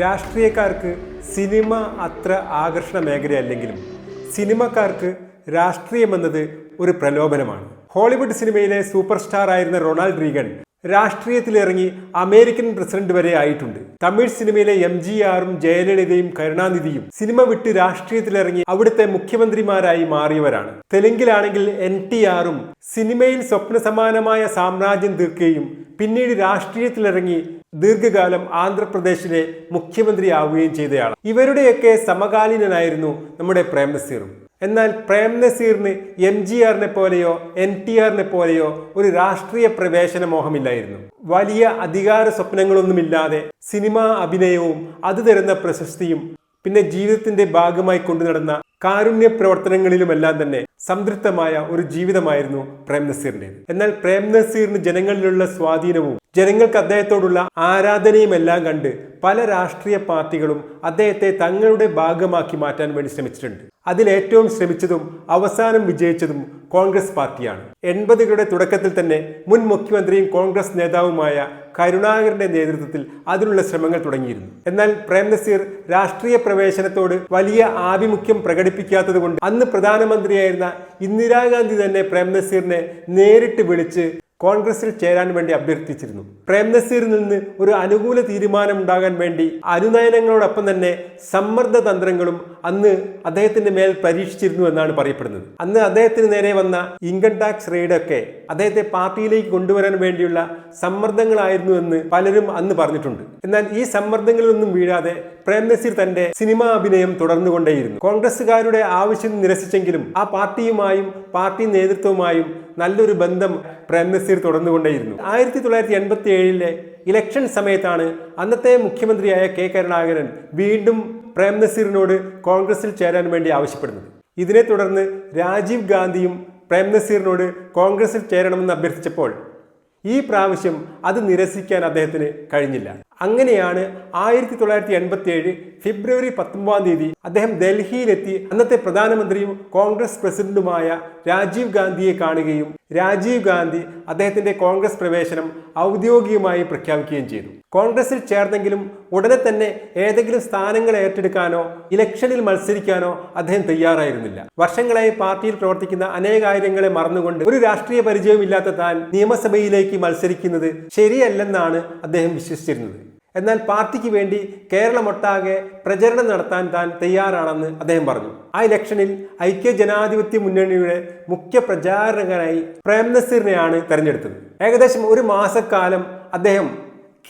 രാഷ്ട്രീയക്കാർക്ക് cinema അത്ര ആകർഷണ മേഖലയല്ലെങ്കിലും സിനിമക്കാർക്ക് രാഷ്ട്രീയമെന്നത് ഒരു പ്രലോഭനമാണ്. ഹോളിവുഡ് സിനിമയിലെ സൂപ്പർ സ്റ്റാർ ആയിരുന്ന റൊണാൾഡ് റീഗൻ രാഷ്ട്രീയത്തിലിറങ്ങി അമേരിക്കൻ പ്രസിഡന്റ് വരെ ആയിട്ടുണ്ട്. തമിഴ് സിനിമയിലെ എം ജി ആറും ജയലളിതയും കരുണാനിധിയും സിനിമ വിട്ട് രാഷ്ട്രീയത്തിലിറങ്ങി അവിടുത്തെ മുഖ്യമന്ത്രിമാരായി മാറിയവരാണ്. തെലുങ്കിലാണെങ്കിൽ എൻ ടി ആറും സിനിമയിൽ സ്വപ്ന സമാനമായ സാമ്രാജ്യം തീർക്കുകയും പിന്നീട് രാഷ്ട്രീയത്തിലിറങ്ങി ദീർഘകാലം ആന്ധ്രാപ്രദേശിലെ മുഖ്യമന്ത്രിയാവുകയും ചെയ്തയാൾ ഇവരുടെയൊക്കെ സമകാലീനനായിരുന്നു നമ്മുടെ പ്രേം നസീറും. എന്നാൽ പ്രേം നസീറിന് എം ജി ആറിനെ പോലെയോ എൻ ടി ആറിനെ പോലെയോ ഒരു രാഷ്ട്രീയ പ്രവേശന മോഹമില്ലായിരുന്നു. വലിയ അധികാര സ്വപ്നങ്ങളൊന്നുമില്ലാതെ സിനിമാ അഭിനയവും അത് തരുന്ന പ്രശസ്തിയും പിന്നെ ജീവിതത്തിന്റെ ഭാഗമായി കൊണ്ടു നടന്ന കാരുണ്യ പ്രവർത്തനങ്ങളിലുമെല്ലാം തന്നെ സംതൃപ്തമായ ഒരു ജീവിതമായിരുന്നു പ്രേം നസീറിന്റെത് എന്നാൽ പ്രേം നസീറിന് ജനങ്ങളിലുള്ള സ്വാധീനവും ജനങ്ങൾക്ക് അദ്ദേഹത്തോടുള്ള ആരാധനയുമെല്ലാം കണ്ട് പല രാഷ്ട്രീയ പാർട്ടികളും അദ്ദേഹത്തെ തങ്ങളുടെ ഭാഗമാക്കി മാറ്റാൻ വേണ്ടി ശ്രമിച്ചിട്ടുണ്ട്. അതിലേറ്റവും ശ്രമിച്ചതും അവസാനം വിജയിച്ചതും കോൺഗ്രസ് പാർട്ടിയാണ്. എൺപതുകളുടെ തുടക്കത്തിൽ തന്നെ മുൻ മുഖ്യമന്ത്രിയും കോൺഗ്രസ് നേതാവുമായ കരുണാകരന്റെ നേതൃത്വത്തിൽ അതിനുള്ള ശ്രമങ്ങൾ തുടങ്ങിയിരുന്നു. എന്നാൽ പ്രേം നസീർ രാഷ്ട്രീയ പ്രവേശനത്തോട് വലിയ ആഭിമുഖ്യം പ്രകടിപ്പിക്കാത്തത് കൊണ്ട് അന്ന് പ്രധാനമന്ത്രിയായിരുന്ന ഇന്ദിരാഗാന്ധി തന്നെ പ്രേം നസീറിനെ നേരിട്ട് വിളിച്ച് കോൺഗ്രസിൽ ചേരാൻ വേണ്ടി അഭ്യർത്ഥിച്ചിരുന്നു. പ്രേം നസീറിൽ നിന്ന് ഒരു അനുകൂല തീരുമാനം ഉണ്ടാകാൻ വേണ്ടി അനുനയനങ്ങളോടൊപ്പം തന്നെ സമ്മർദ്ദ തന്ത്രങ്ങളും അന്ന് അദ്ദേഹത്തിന്റെ മേൽ പരീക്ഷിച്ചിരുന്നു എന്നാണ് പറയപ്പെടുന്നത്. അന്ന് അദ്ദേഹത്തിന് നേരെ വന്ന ഇൻകം ടാക്സ് റെയ്ഡൊക്കെ അദ്ദേഹത്തെ പാർട്ടിയിലേക്ക് കൊണ്ടുവരാൻ വേണ്ടിയുള്ള സമ്മർദ്ദങ്ങളായിരുന്നു എന്ന് പലരും അന്ന് പറഞ്ഞിട്ടുണ്ട്. എന്നാൽ ഈ സമ്മർദ്ദങ്ങളിൽ സമ്മർദ്ദങ്ങളിലൊന്നും വീഴാതെ പ്രേം നസീർ തന്റെ സിനിമാ അഭിനയം തുടർന്നുകൊണ്ടേയിരുന്നു. കോൺഗ്രസ്സുകാരുടെ ആവശ്യം നിരസിച്ചെങ്കിലും ആ പാർട്ടിയുമായും പാർട്ടി നേതൃത്വവുമായും നല്ലൊരു ബന്ധം പ്രേം നസീർ തുടർന്നുകൊണ്ടേയിരുന്നു. ആയിരത്തി തൊള്ളായിരത്തി എൺപത്തി ഏഴിലെ ഇലക്ഷൻ സമയത്താണ് അന്നത്തെ മുഖ്യമന്ത്രിയായ കെ കരുണാകരൻ വീണ്ടും പ്രേം നസീറിനോട് കോൺഗ്രസിൽ ചേരാൻ വേണ്ടി ആവശ്യപ്പെടുന്നത്. ഇതിനെ തുടർന്ന് രാജീവ് ഗാന്ധിയും പ്രേം നസീറിനോട് കോൺഗ്രസിൽ ചേരണമെന്ന് അഭ്യർത്ഥിച്ചപ്പോൾ ഈ പ്രാവശ്യം അത് നിരസിക്കാൻ അദ്ദേഹത്തിന് കഴിഞ്ഞില്ല. അങ്ങനെയാണ് ആയിരത്തി തൊള്ളായിരത്തി എൺപത്തി ഏഴ് ഫെബ്രുവരി പത്തൊമ്പതാം തീയതി അദ്ദേഹം ഡൽഹിയിലെത്തി അന്നത്തെ പ്രധാനമന്ത്രിയും കോൺഗ്രസ് പ്രസിഡന്റുമായ രാജീവ് ഗാന്ധിയെ കാണുകയും രാജീവ് ഗാന്ധി അദ്ദേഹത്തിന്റെ കോൺഗ്രസ് പ്രവേശനം ഔദ്യോഗികമായി പ്രഖ്യാപിക്കുകയും ചെയ്തു. കോൺഗ്രസിൽ ചേർന്നെങ്കിലും ഉടനെ തന്നെ ഏതെങ്കിലും സ്ഥാനങ്ങൾ ഏറ്റെടുക്കാനോ ഇലക്ഷനിൽ മത്സരിക്കാനോ അദ്ദേഹം തയ്യാറായിരുന്നില്ല. വർഷങ്ങളായി പാർട്ടിയിൽ പ്രവർത്തിക്കുന്ന അനേകാര്യങ്ങളെ മറന്നുകൊണ്ട് ഒരു രാഷ്ട്രീയ പരിചയമില്ലാത്ത താൻ നിയമസഭയിലേക്ക് മത്സരിക്കുന്നത് ശരിയല്ലെന്നാണ് അദ്ദേഹം വിശ്വസിച്ചിരുന്നത്. എന്നാൽ പാർട്ടിക്ക് വേണ്ടി കേരളമൊട്ടാകെ പ്രചരണം നടത്താൻ താൻ തയ്യാറാണെന്ന് അദ്ദേഹം പറഞ്ഞു. ആ ഇലക്ഷനിൽ ഐക്യ ജനാധിപത്യ മുന്നണിയുടെ മുഖ്യ പ്രചാരകനായി പ്രേം നസീറിനെയാണ് തെരഞ്ഞെടുത്തത്. ഏകദേശം ഒരു മാസക്കാലം അദ്ദേഹം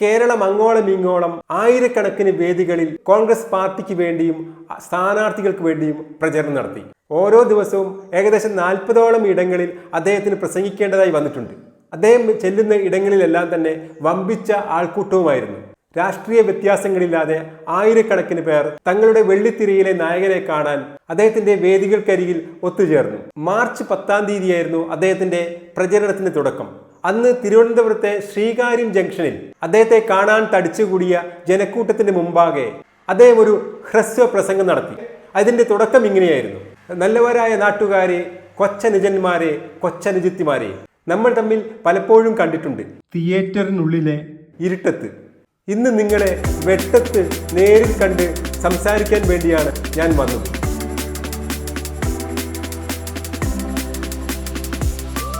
കേരളം അങ്ങോളം ഇങ്ങോളം ആയിരക്കണക്കിന് വേദികളിൽ കോൺഗ്രസ് പാർട്ടിക്ക് വേണ്ടിയും സ്ഥാനാർത്ഥികൾക്ക് വേണ്ടിയും പ്രചരണം നടത്തി. ഓരോ ദിവസവും ഏകദേശം നാൽപ്പതോളം ഇടങ്ങളിൽ അദ്ദേഹത്തിന് പ്രസംഗിക്കേണ്ടതായി വന്നിട്ടുണ്ട്. അദ്ദേഹം ചെല്ലുന്ന ഇടങ്ങളിലെല്ലാം തന്നെ വമ്പിച്ച ആൾക്കൂട്ടവുമായിരുന്നു. രാഷ്ട്രീയ വ്യത്യാസങ്ങളില്ലാതെ ആയിരക്കണക്കിന് പേർ തങ്ങളുടെ വെള്ളിത്തിരയിലെ നായകനെ കാണാൻ അദ്ദേഹത്തിന്റെ വേദികൾക്കരികിൽ ഒത്തുചേർന്നു. മാർച്ച് പത്താം തീയതിയായിരുന്നു അദ്ദേഹത്തിന്റെ പ്രചരണത്തിന് തുടക്കം. അന്ന് തിരുവനന്തപുരത്തെ ശ്രീകാര്യം ജംഗ്ഷനിൽ അദ്ദേഹത്തെ കാണാൻ തടിച്ചുകൂടിയ ജനക്കൂട്ടത്തിന് മുമ്പാകെ അദ്ദേഹം ഒരു ഹ്രസ്വ പ്രസംഗം നടത്തി. അതിന്റെ തുടക്കം ഇങ്ങനെയായിരുന്നു. നല്ലവരായ നാട്ടുകാരെ കൊച്ചനുജന്മാരെ കൊച്ചനുജിത്തിമാരെ നമ്മൾ തമ്മിൽ പലപ്പോഴും കണ്ടിട്ടുണ്ട്. തിയേറ്ററിനുള്ളിലെ ഇരുട്ടത്ത്. ഇന്ന് നിങ്ങളെ വെട്ടത്ത് നേരിൽ കണ്ട് സംസാരിക്കാൻ വേണ്ടിയാണ് ഞാൻ വന്നത്.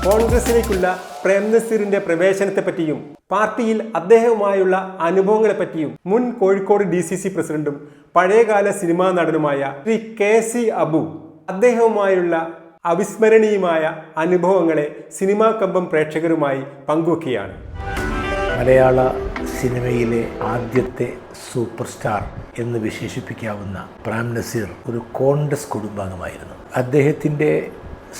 കോൺഗ്രസിലേക്കുള്ള പ്രേം നസീറിന്റെ പ്രവേശനത്തെ പറ്റിയും പാർട്ടിയിൽ അദ്ദേഹവുമായുള്ള അനുഭവങ്ങളെ പറ്റിയും മുൻ കോഴിക്കോട് ഡി സി സി പ്രസിഡന്റും പഴയകാല സിനിമാ നടനുമായ ശ്രീ കെ സി അബു അദ്ദേഹവുമായുള്ള അവിസ്മരണീയമായ അനുഭവങ്ങളെ സിനിമാ കമ്പം പ്രേക്ഷകരുമായി പങ്കുവെക്കുകയാണ്. മലയാള സിനിമയിലെ ആദ്യത്തെ സൂപ്പർ സ്റ്റാർ എന്ന് വിശേഷിപ്പിക്കാവുന്ന പ്രാം നസീർ ഒരു കോൺഗ്രസ് കുടുംബാംഗമായിരുന്നു. അദ്ദേഹത്തിന്റെ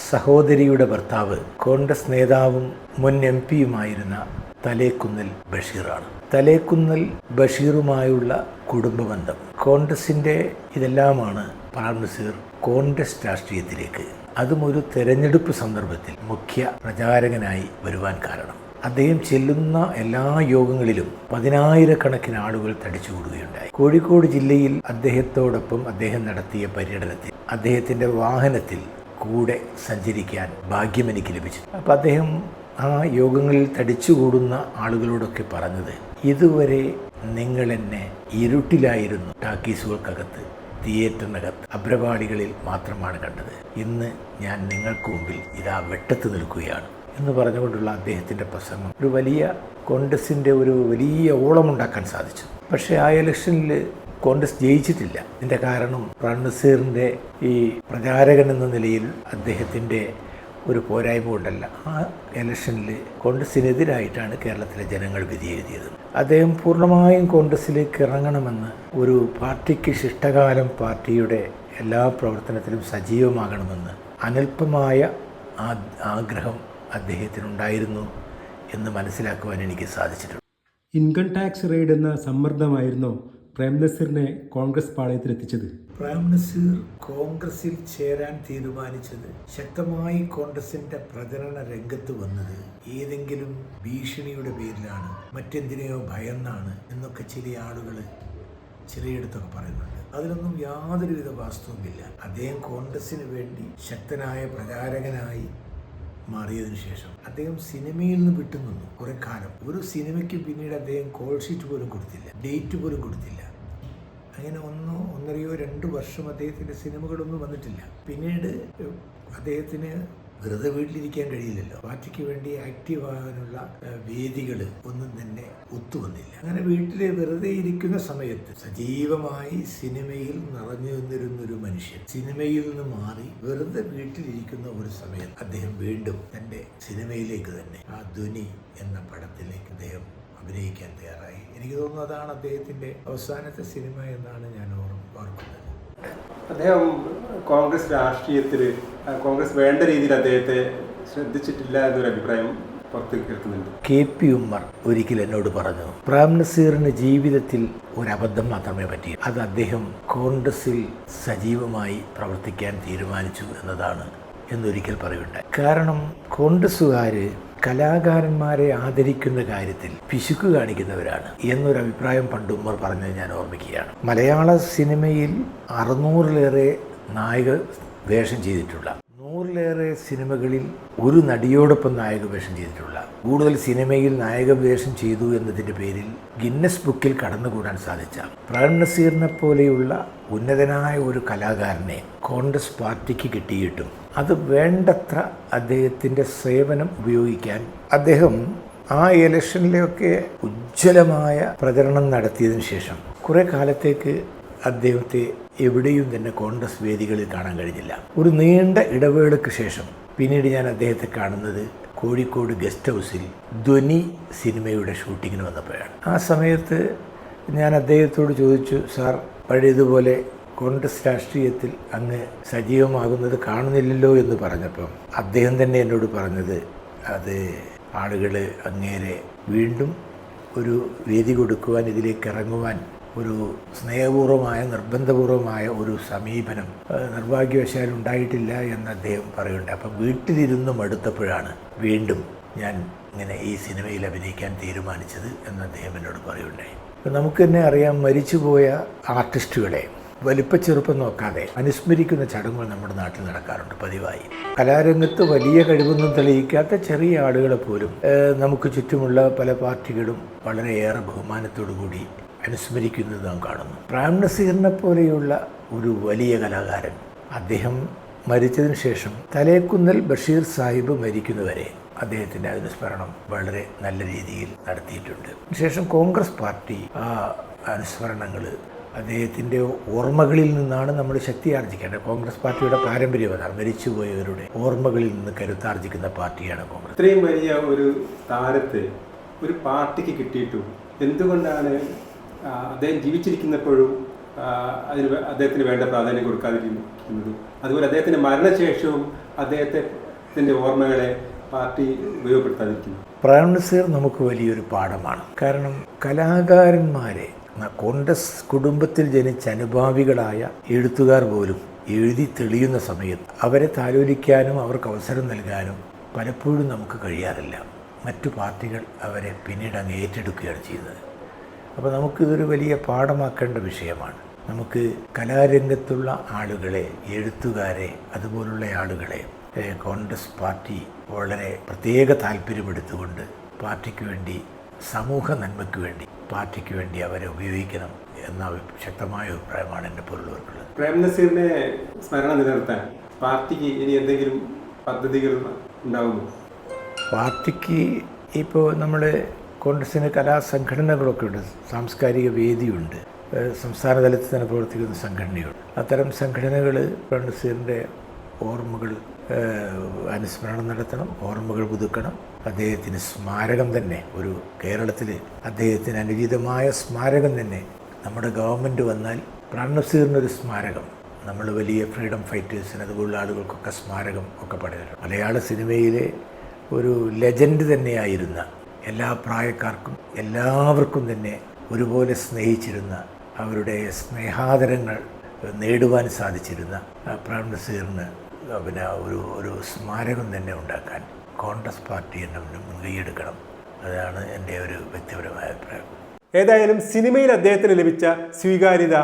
സഹോദരിയുടെ ഭർത്താവ് കോൺഗ്രസ് നേതാവും മുൻ എം പിയുമായിരുന്ന തലേക്കുന്നിൽ ബഷീറാണ്. തലേക്കുന്നിൽ ബഷീറുമായുള്ള കുടുംബബന്ധം കോൺഗ്രസിന്റെ ഇതെല്ലാമാണ് പ്രാം നസീർ കോൺഗ്രസ് രാഷ്ട്രീയത്തിലേക്ക്. അതും ഒരു തെരഞ്ഞെടുപ്പ് സന്ദർഭത്തിൽ മുഖ്യ പ്രചാരകനായി വരുവാൻ കാരണം. അദ്ദേഹം ചെല്ലുന്ന എല്ലാ യോഗങ്ങളിലും പതിനായിരക്കണക്കിന് ആളുകൾ തടിച്ചുകൂടുകയുണ്ടായി. കോഴിക്കോട് ജില്ലയിൽ അദ്ദേഹത്തോടൊപ്പം അദ്ദേഹം നടത്തിയ പര്യടനത്തിൽ അദ്ദേഹത്തിന്റെ വാഹനത്തിൽ കൂടെ സഞ്ചരിക്കാൻ ഭാഗ്യം എനിക്ക് ലഭിച്ചു അപ്പം അദ്ദേഹം ആ യോഗങ്ങളിൽ തടിച്ചുകൂടുന്ന ആളുകളോടൊക്കെ പറഞ്ഞത് ഇതുവരെ നിങ്ങൾ എന്നെ ഇരുട്ടിലായിരുന്നു. ടാക്കീസുകൾക്കകത്ത് തിയേറ്ററിനകത്ത് അഭ്രപാളികളിൽ മാത്രമാണ് കണ്ടത്. ഇന്ന് ഞാൻ നിങ്ങൾക്ക് മുമ്പിൽ ഇതാ വെട്ടത്ത് നിൽക്കുകയാണ്. എന്ന് പറഞ്ഞുകൊണ്ടുള്ള അദ്ദേഹത്തിന്റെ പ്രസംഗം. ഒരു വലിയ കോൺഗ്രസിന്റെ ഒരു വലിയ ഓളമുണ്ടാക്കാൻ സാധിച്ചു. പക്ഷേ ആ ഇലക്ഷനിൽ കോൺഗ്രസ് ജയിച്ചിട്ടില്ല. ഇതിന്റെ കാരണം റൺസീറിന്റെ ഈ പ്രചാരകൻ എന്ന നിലയിൽ അദ്ദേഹത്തിന്റെ ഒരു പോരായ്മ കൊണ്ടല്ല. ആ ഇലക്ഷനിൽ കോൺഗ്രസിനെതിരായിട്ടാണ് കേരളത്തിലെ ജനങ്ങൾ വിധി എഴുതിയത്. അദ്ദേഹം പൂർണമായും കോൺഗ്രസ്സിലേക്ക് ഇറങ്ങണമെന്ന് ഒരു പാർട്ടിക്ക് ശിഷ്ടകാലം പാർട്ടിയുടെ എല്ലാ പ്രവർത്തനത്തിലും സജീവമാകണമെന്ന് അനൽപമായ ആഗ്രഹം അദ്ദേഹത്തിനുണ്ടായിരുന്നു എന്ന് മനസ്സിലാക്കുവാൻ എനിക്ക് സാധിച്ചിട്ടുണ്ട്. ഇൻകം ടാക്സ് റെയ്ഡ് എന്ന സമ്മർദ്ദമായിരുന്നോ പ്രേംനസീറിനെ കോൺഗ്രസ് പാളയത്തിലെത്തിച്ചത്. പ്രേം നസീർ കോൺഗ്രസിൽ ചേരാൻ തീരുമാനിച്ചത് ശക്തമായി കോൺഗ്രസിന്റെ പ്രചരണ രംഗത്ത് വന്നത് ഏതെങ്കിലും ഭീഷണിയുടെ പേരിലാണ് മറ്റെന്തിനെയോ ഭയന്നാണ് എന്നൊക്കെ ചില ആളുകൾ ചിലയിടത്തൊക്കെ പറയുന്നുണ്ട്. അതിലൊന്നും യാതൊരുവിധ വാസ്തവുമില്ല. അദ്ദേഹം കോൺഗ്രസിന് വേണ്ടി ശക്തനായ പ്രചാരകനായി മാറിയതിനു ശേഷം അദ്ദേഹം സിനിമയിൽ നിന്ന് വിട്ടുനിന്നു കുറെ കാലം. ഒരു സിനിമയ്ക്ക് പിന്നീട് അദ്ദേഹം കോൾ ഷീറ്റ് പോലും കൊടുത്തില്ല. ഡേറ്റ് പോലും കൊടുത്തില്ല. അങ്ങനെ ഒന്നോ ഒന്നരയോ രണ്ട് വർഷം അദ്ദേഹത്തിന്റെ സിനിമകളൊന്നും വന്നിട്ടില്ല. പിന്നീട് അദ്ദേഹത്തിന് വെറുതെ വീട്ടിലിരിക്കാൻ കഴിയില്ലല്ലോ. പാർട്ടിക്ക് വേണ്ടി ആക്റ്റീവ് ആകാനുള്ള വേദികൾ ഒന്നും തന്നെ ഒത്തുവന്നില്ല അങ്ങനെ വീട്ടിൽ വെറുതെ ഇരിക്കുന്ന സമയത്ത് സജീവമായി സിനിമയിൽ നിറഞ്ഞു നിന്നിരുന്ന ഒരു മനുഷ്യൻ സിനിമയിൽ നിന്ന് മാറി വെറുതെ വീട്ടിലിരിക്കുന്ന ഒരു സമയം അദ്ദേഹം വീണ്ടും തന്റെ സിനിമയിലേക്ക് തന്നെ ആ ധ്വനി എന്ന പടത്തിലേക്ക് അദ്ദേഹം അഭിനയിക്കാൻ തയ്യാറായി. എനിക്ക് തോന്നുന്നു അതാണ് അദ്ദേഹത്തിന്റെ അവസാനത്തെ സിനിമ എന്നാണ് ഞാൻ ഓർക്കുന്നത്. അദ്ദേഹം കോൺഗ്രസ് രാഷ്ട്രീയത്തിൽ കോൺഗ്രസ് വേണ്ട രീതിയിൽ അദ്ദേഹത്തെ ശ്രദ്ധിച്ചിട്ടില്ല എന്നൊരു അഭിപ്രായം കെ പി ഉമ്മർ ഒരിക്കൽ എന്നോട് പറഞ്ഞു പ്രാം നസീറിന് ജീവിതത്തിൽ ഒരു അബദ്ധം മാത്രമേ പറ്റി അത് അദ്ദേഹം കോൺഗ്രസിൽ സജീവമായി പ്രവർത്തിക്കാൻ തീരുമാനിച്ചു എന്നതാണ് എന്നൊരിക്കൽ പറയുണ്ടായി കാരണം കോൺഗ്രസ്സുകാർ കലാകാരന്മാരെ ആദരിക്കുന്ന കാര്യത്തിൽ പിശുക്ക് കാണിക്കുന്നവരാണ് എന്നൊരു അഭിപ്രായം പണ്ട് ഉമ്മർ പറഞ്ഞത് ഞാൻ ഓർമ്മിക്കുകയാണ്. മലയാള സിനിമയിൽ അറുന്നൂറിലേറെ നായക വേഷം ചെയ്തിട്ടുള്ള നൂറിലേറെ സിനിമകളിൽ ഒരു നടിയോടൊപ്പം നായക വേഷം ചെയ്തിട്ടുള്ള കൂടുതൽ സിനിമയിൽ നായക വേഷം ചെയ്തു എന്നതിന്റെ പേരിൽ ഗിന്നസ് ബുക്കിൽ കടന്നുകൂടാൻ സാധിച്ച പ്രാൺ നസീറിനെ പോലെയുള്ള ഉന്നതനായ ഒരു കലാകാരനെ കോൺഗ്രസ് പാർട്ടിക്ക് കിട്ടിയിട്ടും അത് വേണ്ടത്ര അദ്ദേഹത്തിന്റെ സേവനം ഉപയോഗിക്കാൻ അദ്ദേഹം ആ ഇലക്ഷനിലൊക്കെ ഉജ്ജ്വലമായ പ്രചരണം നടത്തിയതിനു ശേഷം കുറേ കാലത്തേക്ക് അദ്ദേഹത്തെ എവിടെയും തന്നെ കോൺഗ്രസ് വേദികളിൽ കാണാൻ കഴിഞ്ഞില്ല. ഒരു നീണ്ട ഇടവേളയ്ക്ക് ശേഷം പിന്നീട് ഞാൻ അദ്ദേഹത്തെ കാണുന്നത് കോഴിക്കോട് ഗസ്റ്റ് ഹൗസിൽ ധ്വനി സിനിമയുടെ ഷൂട്ടിങ്ങിന് വന്നപ്പോഴാണ്. ആ സമയത്ത് ഞാൻ അദ്ദേഹത്തോട് ചോദിച്ചു സാർ പഴയതുപോലെ കോൺഗ്രസ് രാഷ്ട്രീയത്തിൽ അങ്ങ് സജീവമാകുന്നത് കാണുന്നില്ലല്ലോ എന്ന് പറഞ്ഞപ്പം അദ്ദേഹം തന്നെ എന്നോട് പറഞ്ഞത് അത് ആളുകൾ അങ്ങേരെ വീണ്ടും ഒരു വേദി കൊടുക്കുവാൻ ഇതിലേക്ക് ഇറങ്ങുവാൻ ഒരു സ്നേഹപൂർവമായ നിർബന്ധപൂർവമായ ഒരു സമീപനം നിർഭാഗ്യവശാൽ ഉണ്ടായിട്ടില്ല എന്ന് അദ്ദേഹം പറയുന്നുണ്ട്. അപ്പം വീട്ടിലിരുന്ന് മടുത്തപ്പോഴാണ് വീണ്ടും ഞാൻ ഇങ്ങനെ ഈ സിനിമയിൽ അഭിനയിക്കാൻ തീരുമാനിച്ചത് എന്ന് അദ്ദേഹം എന്നോട് പറയുണ്ടായി നമുക്ക് തന്നെ അറിയാം മരിച്ചുപോയ ആർട്ടിസ്റ്റുകളെ വലിപ്പ ചെറുപ്പം നോക്കാതെ അനുസ്മരിക്കുന്ന ചടങ്ങുകൾ നമ്മുടെ നാട്ടിൽ നടക്കാറുണ്ട് പതിവായി. കലാരംഗത്ത് വലിയ കഴിവൊന്നും തെളിയിക്കാത്ത ചെറിയ ആളുകളെ പോലും നമുക്ക് ചുറ്റുമുള്ള പല പാർട്ടികളും വളരെയേറെ ബഹുമാനത്തോടു കൂടി അനുസ്മരിക്കുന്നത് നാം കാണുന്നു. പ്രാം നസീറിനെ പോലെയുള്ള ഒരു വലിയ കലാകാരൻ അദ്ദേഹം മരിച്ചതിന് ശേഷം തലേക്കുന്നൽ ബഷീർ സാഹിബ് മരിക്കുന്നവരെ അദ്ദേഹത്തിന്റെ അനുസ്മരണം വളരെ നല്ല രീതിയിൽ നടത്തിയിട്ടുണ്ട്. ശേഷം കോൺഗ്രസ് പാർട്ടി ആ അനുസ്മരണങ്ങൾ അദ്ദേഹത്തിന്റെ ഓർമ്മകളിൽ നിന്നാണ് നമ്മൾ ശക്തി ആർജിക്കേണ്ടത്. കോൺഗ്രസ് പാർട്ടിയുടെ പാരമ്പര്യം അതാണ്. മരിച്ചുപോയവരുടെ ഓർമ്മകളിൽ നിന്ന് കരുത്താർജിക്കുന്ന പാർട്ടിയാണ് കോൺഗ്രസ്. ഇത്രയും വലിയ ഒരു താരത്തെ ഒരു പാർട്ടിക്ക് കിട്ടിയിട്ടും എന്തുകൊണ്ടാണ് അദ്ദേഹം ജീവിച്ചിരിക്കുന്നപ്പോഴും അതിന് അദ്ദേഹത്തിന് വേണ്ട പ്രാധാന്യം കൊടുക്കാതിരിക്കുന്നത്? അതുപോലെ അദ്ദേഹത്തിന്റെ മരണശേഷവും അദ്ദേഹത്തിന്റെ ഓർമ്മകളെ പാർട്ടി ഉപയോഗപ്പെടുത്താതിരിക്കുന്നു. നസീർ നമുക്ക് വലിയൊരു പാഠമാണ്. കാരണം കലാകാരന്മാരെ കോൺഗ്രസ് കുടുംബത്തിൽ ജനിച്ച അനുഭാവികളായ എഴുത്തുകാർ പോലും എഴുതി തെളിയുന്ന സമയത്ത് അവരെ താലോലിക്കാനും അവർക്ക് അവസരം നൽകാനും പലപ്പോഴും നമുക്ക് കഴിയാറില്ല. മറ്റു പാർട്ടികൾ അവരെ പിന്നീട് അങ്ങ് ഏറ്റെടുക്കുകയാണ് ചെയ്യുന്നത്. അപ്പോൾ നമുക്കിതൊരു വലിയ പാഠമാക്കേണ്ട വിഷയമാണ്. നമുക്ക് കലാരംഗത്തുള്ള ആളുകളെ എഴുത്തുകാരെ അതുപോലുള്ള ആളുകളെ കോൺഗ്രസ് പാർട്ടി വളരെ പ്രത്യേക താല്പര്യമെടുത്തുകൊണ്ട് പാർട്ടിക്ക് വേണ്ടി സമൂഹ നന്മയ്ക്ക് വേണ്ടി പാർട്ടിക്ക് വേണ്ടി അവരെ ഉപയോഗിക്കണം എന്ന ശക്തമായ അഭിപ്രായമാണ് എന്റെ പോലുള്ളവർക്കുള്ളത് പ്രേം നസീറിനെ സ്മരണ നിലനിർത്താൻ പാർട്ടിക്ക് ഇനി എന്തെങ്കിലും പദ്ധതികൾ ഉണ്ടാവുമോ? പാർട്ടിക്ക് ഇപ്പോൾ നമ്മൾ കോൺഗ്രസിന് കലാസംഘടനകളൊക്കെ ഉണ്ട് സാംസ്കാരിക വേദിയുണ്ട് സംസ്ഥാന തലത്തിൽ തന്നെ പ്രവർത്തിക്കുന്ന സംഘടനയുണ്ട്. അത്തരം സംഘടനകൾ പ്രേം നസീറിന്റെ ഓർമ്മകൾ അനുസ്മരണം നടത്തണം ഓർമ്മകൾ പുതുക്കണം. അദ്ദേഹത്തിന് സ്മാരകം തന്നെ ഒരു കേരളത്തിൽ അദ്ദേഹത്തിന് അനുചിതമായ സ്മാരകം തന്നെ. നമ്മുടെ ഗവൺമെന്റ് വന്നാൽ പ്രാണസീറിനൊരു സ്മാരകം. നമ്മൾ വലിയ ഫ്രീഡം ഫൈറ്റേഴ്സിന് അതുപോലുള്ള ആളുകൾക്കൊക്കെ സ്മാരകം ഒക്കെ പണിതിട്ടുണ്ട് മലയാള സിനിമയിലെ ഒരു ലെജൻഡ് തന്നെയായിരുന്ന എല്ലാ പ്രായക്കാർക്കും എല്ലാവർക്കും തന്നെ ഒരുപോലെ സ്നേഹിച്ചിരുന്ന അവരുടെ സ്നേഹാദരങ്ങൾ നേടുവാൻ സാധിച്ചിരുന്ന നസീറിന് പിന്നെ ഒരു ഒരു സ്മാരകം തന്നെ ഉണ്ടാക്കാൻ കോൺഗ്രസ് പാർട്ടി എന്നെ മുൻകൈയെടുക്കണം. അതാണ് എന്റെ ഒരു വ്യക്തിപരമായ അഭിപ്രായം. ഏതായാലും സിനിമയിൽ അദ്ദേഹത്തിന് ലഭിച്ച സ്വീകാര്യത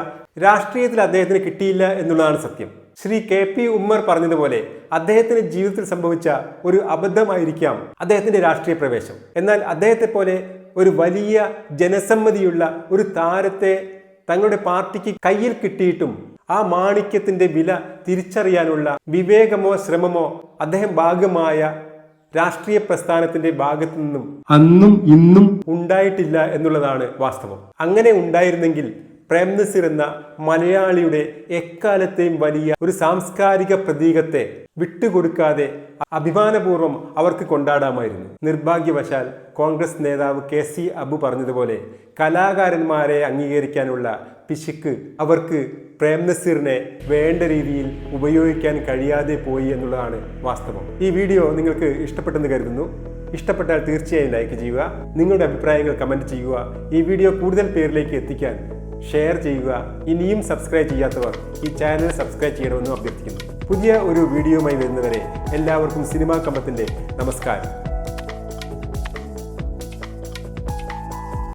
രാഷ്ട്രീയത്തിൽ അദ്ദേഹത്തിന് കിട്ടിയില്ല എന്നുള്ളതാണ് സത്യം. ശ്രീ കെ പി ഉമ്മർ പറഞ്ഞതുപോലെ അദ്ദേഹത്തിന് ജീവിതത്തിൽ സംഭവിച്ച ഒരു അബദ്ധമായിരിക്കാം അദ്ദേഹത്തിന്റെ രാഷ്ട്രീയ പ്രവേശം. എന്നാൽ അദ്ദേഹത്തെ പോലെ ഒരു വലിയ ജനസമ്മതിയുള്ള ഒരു താരത്തെ തങ്ങളുടെ പാർട്ടിക്ക് കയ്യിൽ കിട്ടിയിട്ടും ആ മാണിക്യത്തിന്റെ വില തിരിച്ചറിയാനുള്ള വിവേകമോ ശ്രമമോ അദ്ദേഹം ഭാഗമായ രാഷ്ട്രീയ പ്രസ്ഥാനത്തിന്റെ ഭാഗത്തു നിന്നും അന്നും ഇന്നും ഉണ്ടായിട്ടില്ല എന്നുള്ളതാണ് വാസ്തവം. അങ്ങനെ ഉണ്ടായിരുന്നെങ്കിൽ പ്രേം നസീർ എന്ന മലയാളിയുടെ എക്കാലത്തെയും വലിയ ഒരു സാംസ്കാരിക പ്രതീകത്തെ വിട്ടുകൊടുക്കാതെ അഭിമാനപൂർവം അവർക്ക് കൊണ്ടാടാമായിരുന്നു. നിർഭാഗ്യവശാൽ കോൺഗ്രസ് നേതാവ് കെ സി അബു പറഞ്ഞതുപോലെ കലാകാരന്മാരെ അംഗീകരിക്കാനുള്ള പിശുക്ക് അവർക്ക് പ്രേം നസീറിനെ വേണ്ട രീതിയിൽ ഉപയോഗിക്കാൻ കഴിയാതെ പോയി എന്നുള്ളതാണ് വാസ്തവം. ഈ വീഡിയോ നിങ്ങൾക്ക് ഇഷ്ടപ്പെട്ടെന്ന് കരുതുന്നു. ഇഷ്ടപ്പെട്ടാൽ തീർച്ചയായും ലൈക്ക് ചെയ്യുക. നിങ്ങളുടെ അഭിപ്രായങ്ങൾ കമന്റ് ചെയ്യുക. ഈ വീഡിയോ കൂടുതൽ പേരിലേക്ക് എത്തിക്കാൻ ഷെയർ ചെയ്യുക. ഇനിയും സബ്സ്ക്രൈബ് ചെയ്യാത്തവർ ഈ ചാനൽ സബ്സ്ക്രൈബ് ചെയ്യണമെന്നും അഭ്യർത്ഥിക്കുന്നു. പുതിയ ഒരു വീഡിയോയുമായി വരുന്നവരെ എല്ലാവർക്കും സിനിമാ കമ്പത്തിന്റെ നമസ്കാരം.